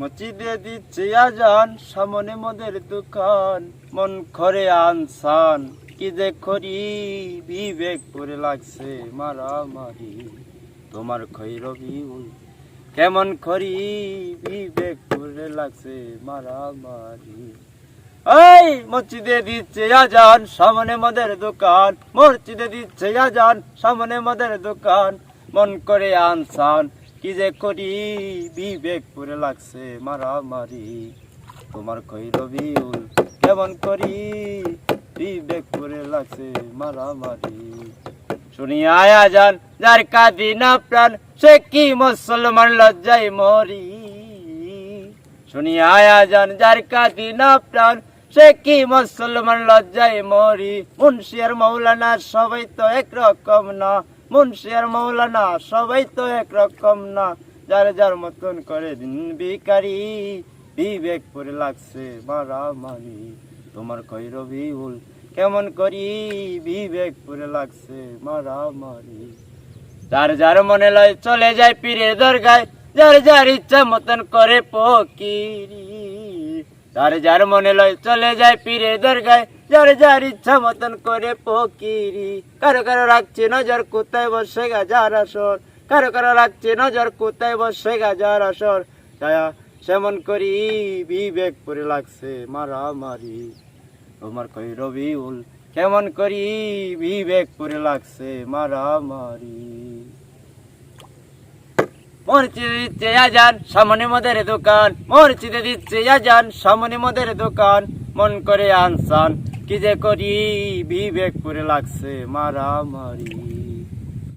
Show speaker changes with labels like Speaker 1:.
Speaker 1: মসজিদে দিচ্ছে আজান, সামনে মদের দোকান। মন করে আনসান, কি যে করি? বিবেক করে লাগছে মারামারি। তোমার খৈরবি কেমন করি? বিবেক করে লাগছে মারামারি। এই মসজিদে দিচ্ছে আজান, সামনে মদের দোকান। মসজিদে দিচ্ছে আজান, সামনে মদের দোকান। মন করে আনসান কি যে করি? বিবেক করে লাগছে মারামারি। তোমার খৈরবি কেমন করি? বিবেক করে লাগছে মারামারি। শুনিয়া আজান, যার কাঁদি না প্রাণ, সে কি মুসলমান লজ্জায় মরি? শুনিয়া আজান, যার কাঁদি না প্রাণ, সে কি মুসলমান লজ্জায় মরি? মুন্সিয়ার মৌলানা সবাই তো একরকম না। মুন্সিয়ার মৌলানা, সবাই তো একরকম না। যার যার মতন করে দিন বিকারি বিবেক পরে লাগছে মারামারি। তোমার কৈরবি উল কেমন করি বিবেক পরে লাগছে মারামারি। যার যার মনে লয় চলে যায় পীরের দরগায়, যার যার ইচ্ছা মতন করে পকিরি। যার যার মনে লয় চলে যায় পীরের দরগায় যার যার ইচ্ছা মতন করে পকিরি। কারও কারও রাখছে নজর, কোথায় বসে গাজার আসর? কারও কারও রাখছে নজর, কোথায় বসে গাজার আসর? দয়া সেমন করি বিবেক করে লাগছে মারামারি। তোমার কই রবিউল, কেমন করি বিবেক করে লাগছে মারামারি। মরচিতে দিচ্ছে আজান, সামনে মদের দোকান। মরচিতে দিচ্ছে আজান, সামনে মদের দোকান। মন করে আনসান কি যে করি? বিবেক করে লাগছে মারামারি।